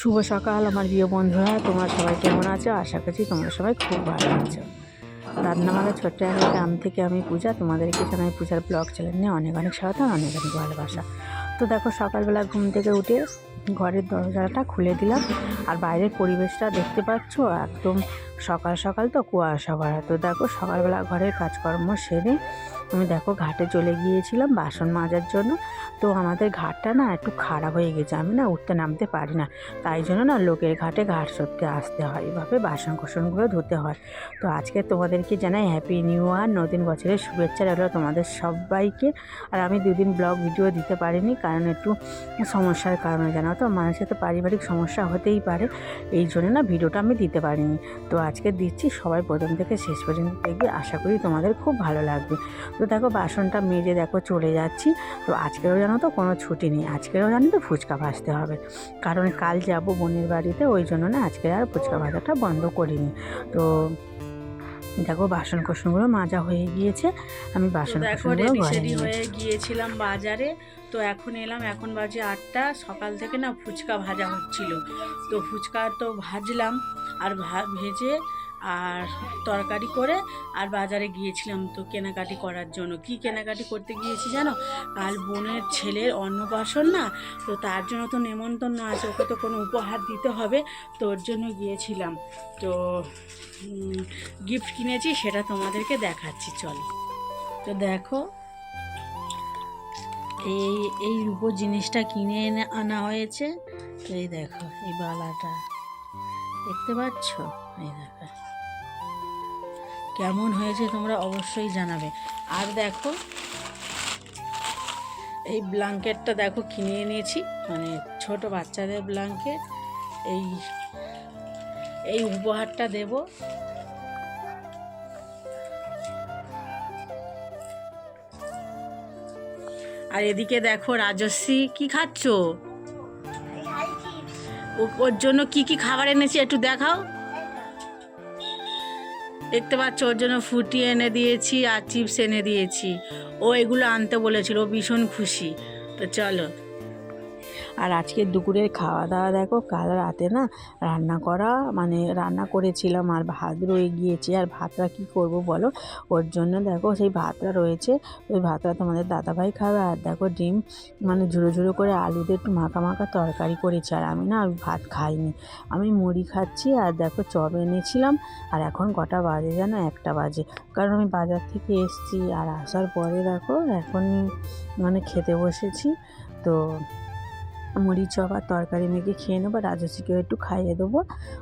শুভ সকাল, আমার প্রিয় বন্ধুরা। তোমরা সবাই কেমন আছো? আশা করছি তোমরা সবাই খুব ভালো আছো। রান্নামালা ছোট্ট একটা গ্রাম থেকে আমি পূজা। তোমাদেরকে জানাই পূজার ব্লগ চ্যানেল নিয়ে অনেক অনেক স্বাগত, অনেক অনেক ভালোবাসা। তো দেখো, সকালবেলা ঘুম থেকে উঠে ঘরের দরজাটা খুলে দিলাম। আর বাইরের পরিবেশটা দেখতে পাচ্ছ, একদম সকাল সকাল তো কুয়াশা ভরা। তো দেখো সকালবেলা ঘরের কাজকর্ম সেরে আমি দেখো ঘাটে চলে গিয়েছিলাম বাসন মাজার জন্য। তো আমাদের ঘাটটা না একটু খারাপ হয়ে গেছে। আমি না উঠতে নামতে পারি না। তাই জন্য না লোকের ঘাটে ঘাট সত্যি আসতে হয়। এভাবে বাসন কোসনগুলো ধুতে হয়। তো আজকে তোমাদেরকে জানাই? হ্যাপি নিউ ইয়ার নতুন বছরের শুভেচ্ছা রইল তোমাদের সবাইকে। আর আমি দুদিন ব্লগ ভিডিও দিতে পারিনি কারণ একটু সমস্যার কারণে। জানো তো, মানুষের তো পারিবারিক সমস্যা হতেই পারে। এই জন্য না ভিডিওটা আমি দিতে পারিনি। তো আজকে দিচ্ছি, সবাই প্রথম থেকে শেষ পর্যন্ত দেখবে। আশা করি তোমাদের খুব ভালো লাগবে। তো দেখো, বাসনটা মেজে দেখো, চলে যাচ্ছি। তো আজকেরও জানো তো কোনো ছুটি নেই। আজকেও জানি তো ফুচকা ভাজতে হবে। কারণ কাল যাব বোনের বাড়িতে, ওই জন্য না আজকে আর ফুচকা ভাজাটা বন্ধ করিনি। তো দেখো বাসন কোসনগুলো মাজা হয়ে গিয়েছে আমি বাসন কোসনগুলো ঘরে হয়ে গিয়েছিলাম বাজারে তো এখন এলাম এখন বাজে আটটা সকাল থেকে না ফুচকা ভাজা হচ্ছিল। তো ফুচকা তো ভাজলাম আর ভেজে আর তরকারি করে আর বাজারে গিয়েছিলাম তো কেনাকাটি করার জন্য। কি কেনাকাটি করতে গিয়েছি জানো? কাল বোনের ছেলের অন্নপ্রাশন না, তো তার জন্য তো নেমন্তন্ন আছে, ওকে তো কোনো উপহার দিতে হবে তো ওর জন্য গিয়েছিলাম। তো গিফট কিনেছি, সেটা তোমাদেরকে দেখাচ্ছি, চলো। তো দেখো, এই এই রূপো জিনিসটা কিনে এনে আনা হয়েছে। তো এই দেখো, এই বালাটা। দেখতে পাচ্ছ? এই দেখো। কেমন হয়েছে তোমরা অবশ্যই জানাবে। আর দেখো, এই ব্ল্যাঙ্কেটটা দেখো কিনে এনেছি মানে ছোট বাচ্চাদের ব্ল্যাঙ্কেট। এই এই উপহারটা দেবো। আর এদিকে দেখো রাজশ্রী, কি খাচ্ছ? ওর জন্য কি কি খাবার এনেছি একটু দেখাও। দেখতে পাচ্ছ, ওর জন্য ফুটি এনে দিয়েছি আর চিপস এনে দিয়েছি। ও এগুলো আনতে বলেছিল, ও ভীষণ খুশি। তো চলো। আর আজকে দুপুরের খাওয়া দাওয়া দেখো, কাল রাতে না রান্না করা মানে রান্না করেছিলাম আর ভাত রয়ে গিয়েছে। আর ভাতটা কি করব বলো? ওর জন্য দেখো সেই ভাতটা রয়েছে, ওই ভাতটা তোমাদের দাদাভাই খাবে। আর দেখো ডিম মানে ঝুড়ো ঝুড়ো করে আলু দিয়ে একটু মাখা মাখা তরকারি করেছি। আর আমি না ওই ভাত খাইনি। আমি মুড়ি খাচ্ছি আর দেখো চপ এনেছিলাম। আর এখন কটা বাজে যেন একটা বাজে। কারণ আমি বাজার থেকে এসেছি আর আসার পরে দেখো এখন মানে খেতে বসেছি। তো মুড়ি চপ আর তরকারি মেখে খেয়ে নেব রাজস্বীকেও একটু খাইয়ে দেবো।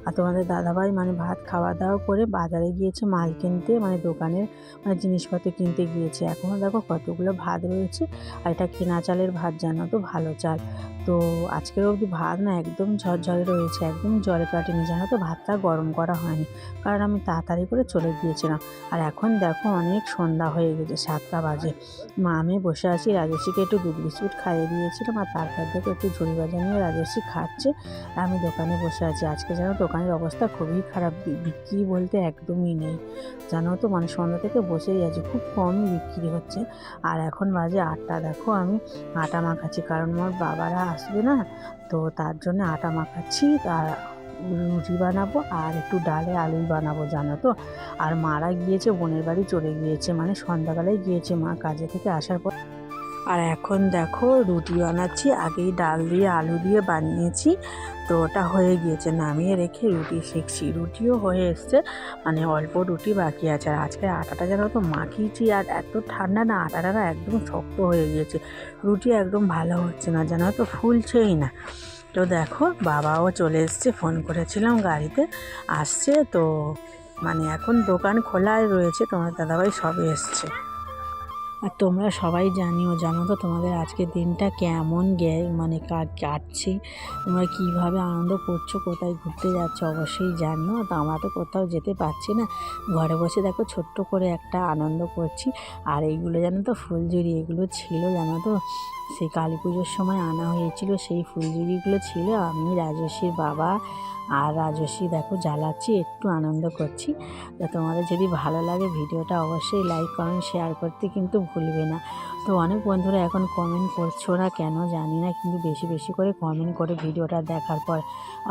আর তোমাদের দাদাভাই মানে ভাত খাওয়া দাওয়া করে বাজারে গিয়েছে মাল কিনতে মানে দোকানের মানে জিনিসপত্র কিনতে গিয়েছে। এখনও দেখো কতগুলো ভাত রয়েছে, আর এটা কেনা চালের ভাত, জানো তো, ভালো চাল। তো আজকের অবধি ভাত না একদম ঝরঝরে রয়েছে, একদম জল কাটেনি, জানো তো, ভাতটা গরম করা হয়নি। কারণ আমি তাড়াতাড়ি করে চলে গিয়েছিলাম। আর এখন দেখো অনেক সন্ধ্যা হয়ে গেছে, সাতটা বাজে। মা, আমি বসে আছি রাজস্বীকে একটু দুধ বিস্কুট খাইয়ে দিয়েছিলাম, আর তারপর থেকে একটু ঝুড়ি ভাজা নিয়ে রাজস্বী খাচ্ছে। আমি দোকানে বসে আছি। আজকে যেন দোকানের অবস্থা খুবই খারাপ। বিক্রি বলতে একদমই নেই। জানো তো মানে সন্ধ্যা থেকে বসেই আছে। খুব কমই বিক্রি হচ্ছে। আর এখন বাজে আটটা। দেখো, আমি আটা মাখাচ্ছি। কারণ আমার বাবারা আসবে না, তো তার জন্য আটা মাখাচ্ছি। আর রুটি বানাবো আর একটু ডালে আলুই বানাবো, জানো তো। আর মারা গিয়েছে, বোনের বাড়ি চলে গিয়েছে। মানে সন্ধ্যাবেলায় গিয়েছে মা কাজে থেকে আসার পর। আর এখন দেখো রুটি বানাচ্ছি, আগেই ডাল দিয়ে আলু দিয়ে বানিয়েছি, তো ওটা হয়ে গিয়েছে, নামিয়ে রেখে রুটি শিখছি রুটিও হয়ে এসছে মানে অল্প রুটি বাকি আছে। আর আজকে আটাটা যেন তো মাখিয়েছি, আর এত ঠান্ডা না, আটাটা না একদম শক্ত হয়ে গিয়েছে। রুটি একদম ভালো হচ্ছে না যেন তো ফুলছেই না। তো দেখো, বাবাও চলে এসছে, ফোন করেছিলাম গাড়িতে, আসছে তো মানে এখন দোকান খোলাই রয়েছে, তোমার দাদাভাই সবে এসছে। আর তোমরা সবাই জানিও, জানো তো তোমাদের আজকের দিনটা কেমন গে মানে কাটছে? তোমরা কীভাবে আনন্দ করছ? কোথায় ঘুরতে যাচ্ছ? অবশ্যই জানিও। তো আমরা তো কোথাও যেতে পারছি না। ঘরে বসে দেখো ছোট্ট করে একটা আনন্দ করছি। আর এইগুলো জানো তো ফুলঝুরি, এগুলো ছিল জানো তো? সেই কালী পুজোর সময় আনা হয়েছিল। সেই ফুলঝুরিগুলো ছিল। আমি রাজস্বীর বাবা আর রাজস্বী দেখো জ্বালাচ্ছি, একটু আনন্দ করছি। তো তোমাদের যদি ভালো লাগে ভিডিওটা অবশ্যই লাইক কমেন্ট শেয়ার করতে কিন্তু ভুলবে না। তো অনেক বন্ধুরা এখন কমেন্ট করছ না কেন জানি না, কিন্তু বেশি বেশি করে কমেন্ট করে ভিডিওটা দেখার পর।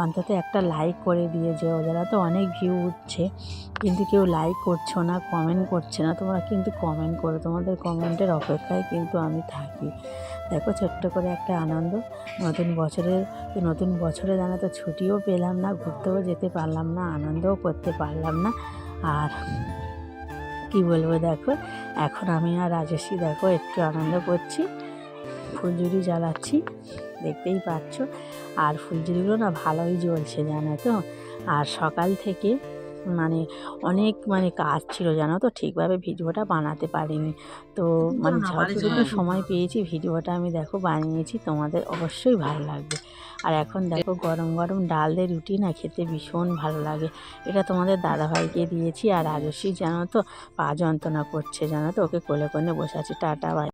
অন্তত একটা লাইক করে দিয়ে যে ওদেরা তো অনেক ভিউ উঠছে, কিন্তু কেউ লাইক করছ না কমেন্ট করছে না, তোমরা কিন্তু কমেন্ট করো, তোমাদের কমেন্টের অপেক্ষায় কিন্তু আমি থাকি। দেখো ছোট্ট করে একটা আনন্দ, নতুন বছরের, নতুন বছরে জানা তো ছুটিও পেলাম না, ঘুরতেও যেতে পারলাম না, আনন্দও করতে পারলাম না, আর কি বলব দেখো এখন আমি আর রাজস্বী দেখো একটু আনন্দ করছি ফুলঝুরি জ্বালাচ্ছি দেখতেই পাচ্ছ। আর ফুলঝুরিগুলো না ভালোই জ্বলছে জানো তো। আর সকাল থেকে মানে অনেক মানে কাজ ছিল জানো তো ঠিকভাবে ভিডিওটা বানাতে পারিনি। তো মানে যতটুকু সময় পেয়েছি ভিডিওটা আমি দেখো বানিয়েছি তোমাদের অবশ্যই ভালো লাগবে। আর এখন দেখো গরম গরম ডাল দিয়ে রুটি না খেতে ভীষণ ভালো লাগে। এটা তোমাদের দাদাভাইকে দিয়েছি আর রাজস্বী জানো তো, পা যন্ত্রণা করছে জানো তো, ওকে কোলে কোলে বসে আছে। Tata bye